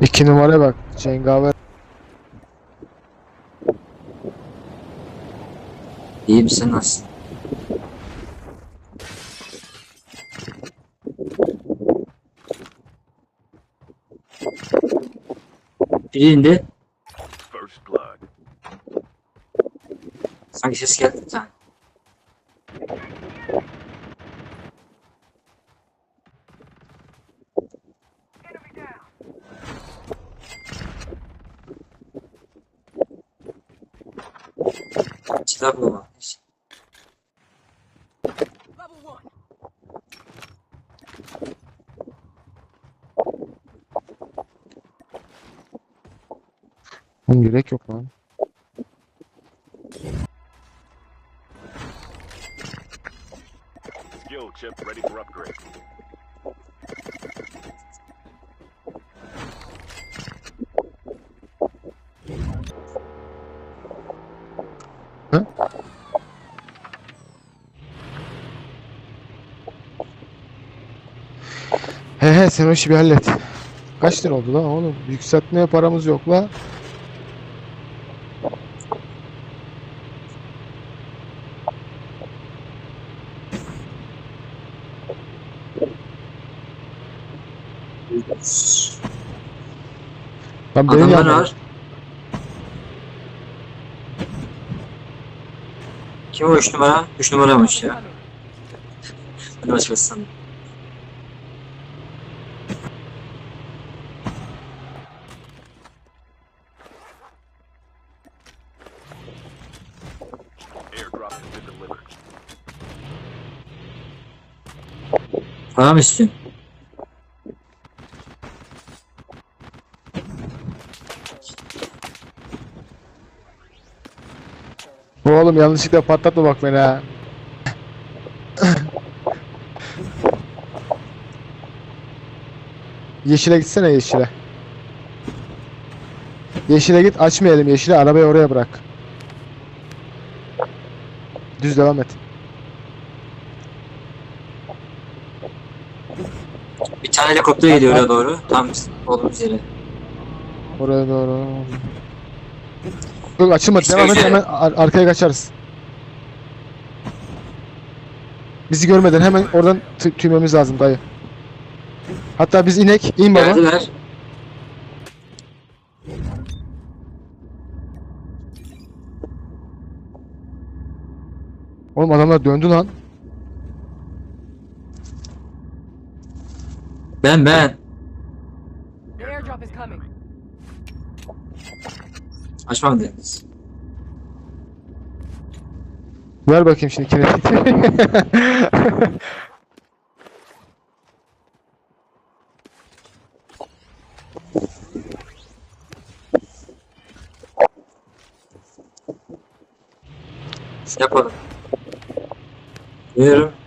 İki numara bak. Cengaver. İyi misin nasıl? Biri indi. Sanki ses geldi bir tane. Silah bulama. Oğlum gerek yok lan. Skill chip ready for upgrade. He sen o işi bir hallet. Kaç lira oldu lan oğlum? Yükseltmeye paramız yok la. Lan benim Adamlar yanımda. Kim o üç numara? Üç numaramış ya. Ben başkası sandım. Mı istiyorsun? Oğlum yanlışlıkla patlatma bak beni ha. Yeşile gitsene yeşile. Yeşile git açmayalım yeşile arabayı oraya bırak. Düz devam et. Tane helikopter geliyor oraya doğru. Tam olduğumuz yere. Oraya doğru. Yok açılma devam et hemen ar- arkaya kaçarız. Bizi görmeden hemen oradan tü- tüymemiz lazım dayı. Hatta biz inek, in baba. Geldiler. Oğlum adamlar döndü lan. Ben ben. The airdrop is coming. Açmam dediniz. Ver bakayım şimdi kinetik. Yapalım. Buyurun.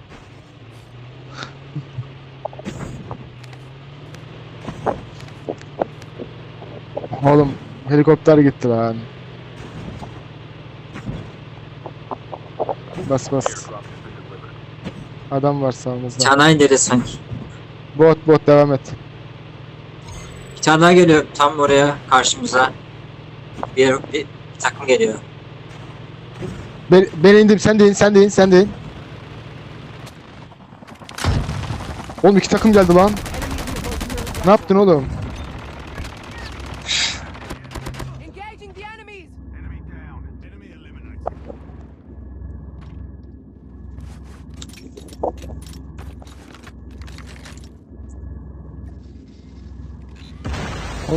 Oğlum helikopter gitti lan. Bas bas. Adam var sağımızda. Daha indirdi sanki. Bot bot devam et. Bir tane daha geliyor tam oraya karşımıza. Bir, bir, bir takım geliyor. Ben, ben indim sen de in sen de in sen de in. Oğlum iki takım geldi lan. Ne yaptın oğlum?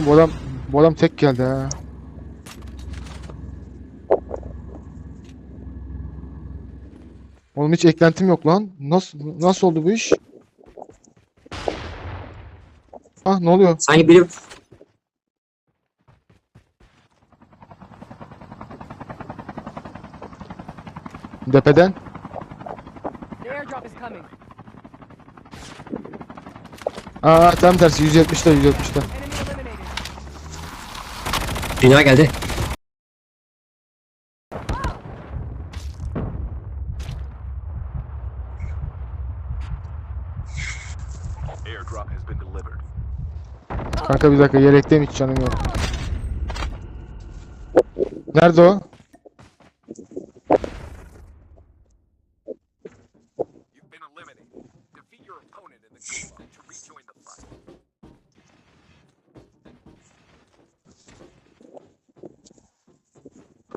Oğlum bu adam bu adam tek geldi ha. Oğlum hiç eklentim yok lan. Nasıl nasıl oldu bu iş? Ah ne oluyor? Sanki biri Depeden. The airdrop is coming. Aa tam tersi 170'te 170'te. Dünya geldi. Airdrop has been delivered. Kanka bir dakika yelekteyim hiç canım yok. Nerede o?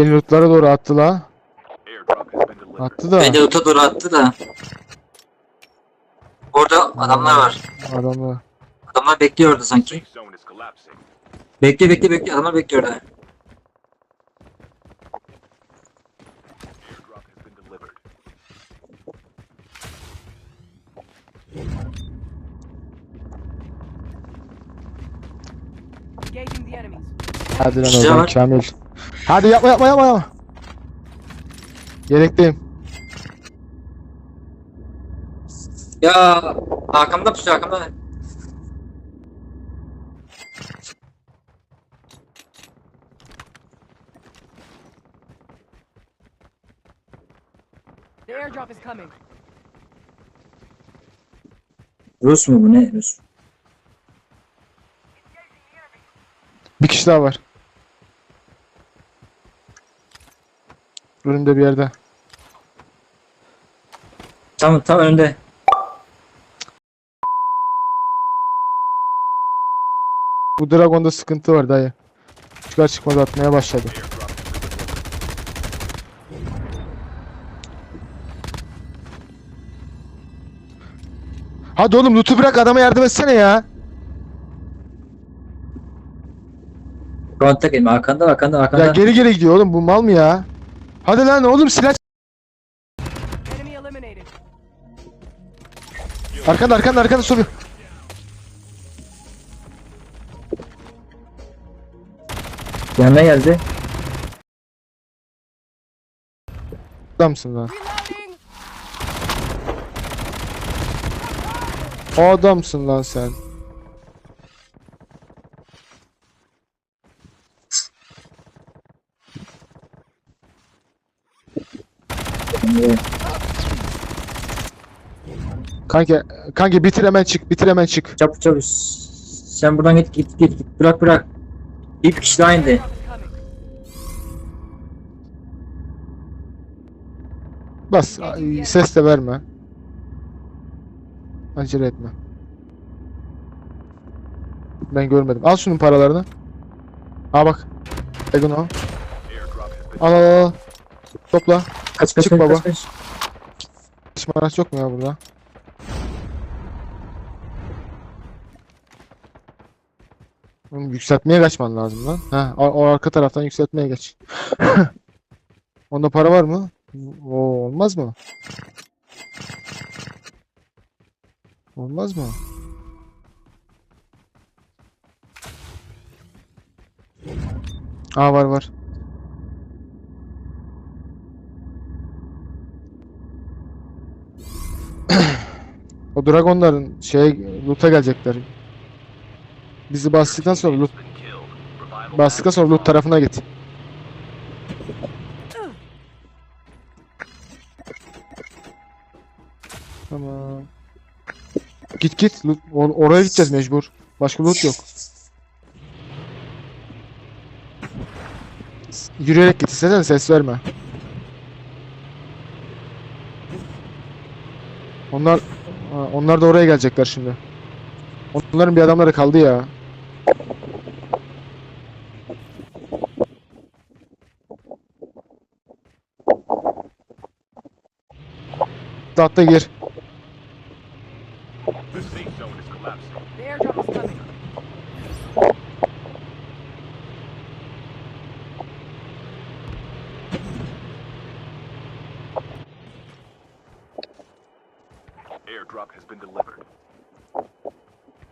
Beni lootlara doğru attı la. Attı da. Beni uta doğru attı da. Orada adamlar var. Adamlar. Adamlar bekliyor orada sanki. Bekle bekle bekle. Adamlar bekliyor orada. Airdrop has been delivered. Engaging the enemies. Hadi lan oradan var. Kamil. Hadi yapma yapma yapma. Yelekteyim. Ya arkamda pusuyor arkamda. The airdrop is coming. Rus mu bu ne? Rus. Bir kişi daha var. Önümde bir yerde. Tam tam önünde. Bu Dragon'da sıkıntı var dayı. Çıkar çıkmaz atmaya başladı. Hadi oğlum loot'u bırak adama yardım etsene ya. Kontak elime arkanda arkanda arkanda. Ya geri geri gidiyor oğlum bu mal mı ya? Hadi lan oğlum silah arkanda arkanda arkanda soruyor. Yanına geldi. Adamsın lan. Adamsın lan sen. Kanka kanka bitir hemen çık bitir hemen çık. Çabuk çabuk. Sen buradan git git git. git. Bırak bırak. Bir kişi daha indi. Bas ses de verme. Acele etme. Ben görmedim. Al şunun paralarını. Al bak. Egun al. Al al al. Topla. Kaç kaç Çık kaç baba. kaç kaç. İsmail yok mu ya burada? Oğlum yükseltmeye kaçman lazım lan. Ha, o, o arka taraftan yükseltmeye geç. Onda para var mı? O olmaz mı? Olmaz mı? Aa var var. O dragonların şey loot'a gelecekler. Bizi bastıktan sonra loot bastıktan sonra loot tarafına git. Tamam. Git git. Loot, or- oraya gideceğiz mecbur. Başka loot yok. Yürüyerek git. İstesen ses verme. Onlar onlar da oraya gelecekler şimdi. Onların bir adamları kaldı ya. Atla gir.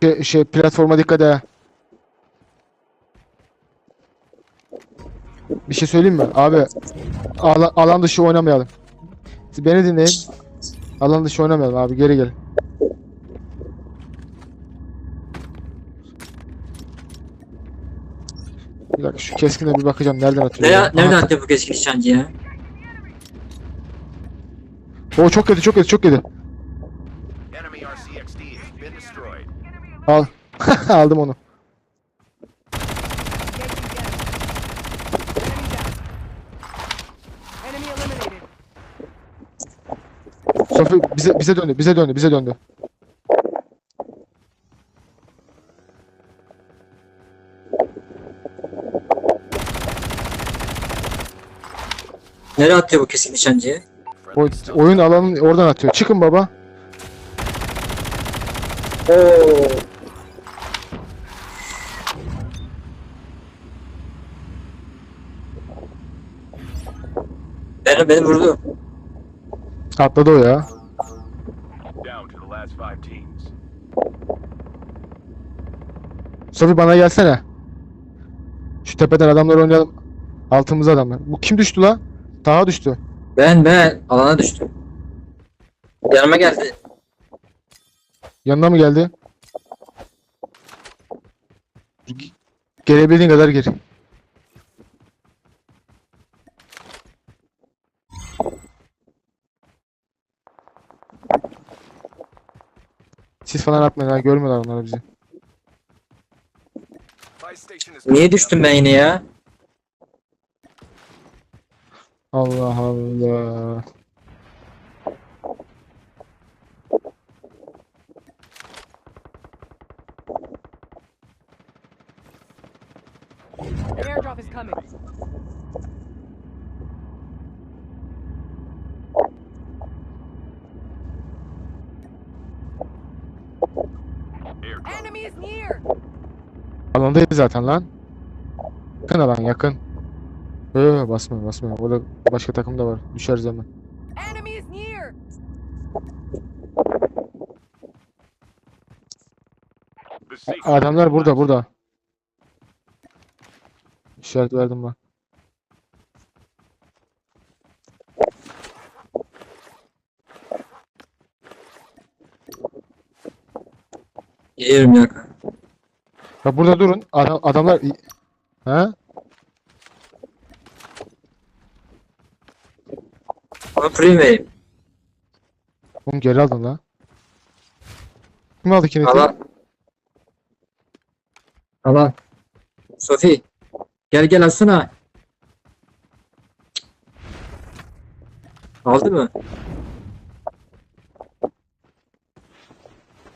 Şey, şey platforma dikkat et. Bir şey söyleyeyim mi? Abi alan, alan dışı oynamayalım. Siz beni dinleyin. Alan dışı oynamayalım abi geri gelin. Bir dakika şu keskine bir bakacağım nereden atıyor. Nereye, ya? nereden attı bu keskin nişancı ya? Oo çok kötü çok kötü çok kötü. Al. Aldım onu. Sofi bize bize döndü bize döndü bize döndü. Nereye atıyor bu keskin nişancıyı? O, oyun alanını oradan atıyor. Çıkın baba. Oo. Beni, beni vurdu. Atladı o ya. Down to the last five teams. Sofi bana gelsene. Şu tepeden adamlar oynayalım. Altımızda adamlar. Bu kim düştü la? Taha düştü. Ben ben alana düştüm. Yanıma geldi. Yanına mı geldi? Gelebildiğin kadar gir. Siz falan atmayın ha görmüyorlar onlar bizi. Niye düştüm ben yine ya? Allah Allah. Airdrop is coming. Airdrop. Enemy is near. Alandayız zaten lan. Yakın alan yakın. Ee, basma basma. Orada başka takım da var. Düşeriz hemen. Adamlar burada burada. İşaret verdim ben. Geliyorum ya. Ya burada durun. Adam, adamlar... Ha? Ama prim vereyim. Oğlum geri aldın lan. Kim aldı kineti? Alan. Alan. Sofi. Gel gel alsana. Aldı mı?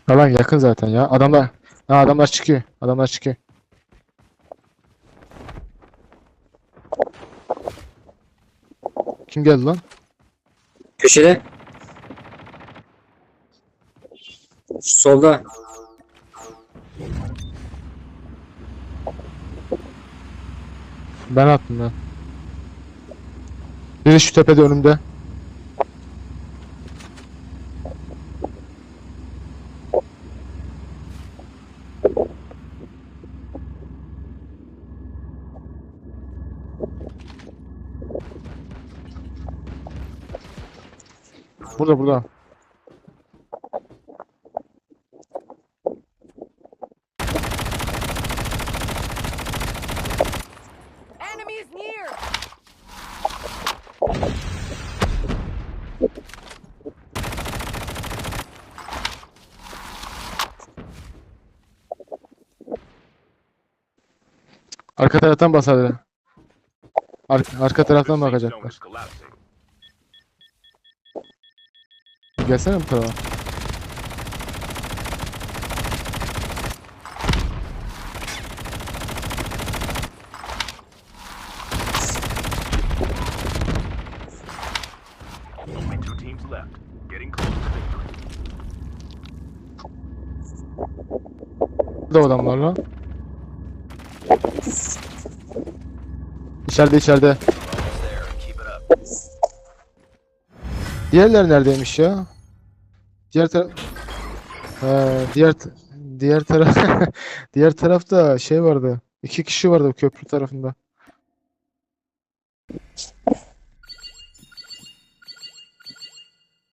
Alan yakın zaten ya. Adamlar... Ha adamlar çıkıyor. Adamlar çıkıyor. Kim geldi lan? Köşede. Solda. Ben attım ben. Biri şu tepede önümde. Burada burada. Arka taraftan basar. Ar arka taraftan bakacaklar. is collapsing. Gelsene bu tarafa. Burada o adamlar lan. İçeride içeride. Diğerler neredeymiş ya? Diğer taraf... Diğer diğer taraf diğer tarafta şey vardı. İki kişi vardı köprü tarafında.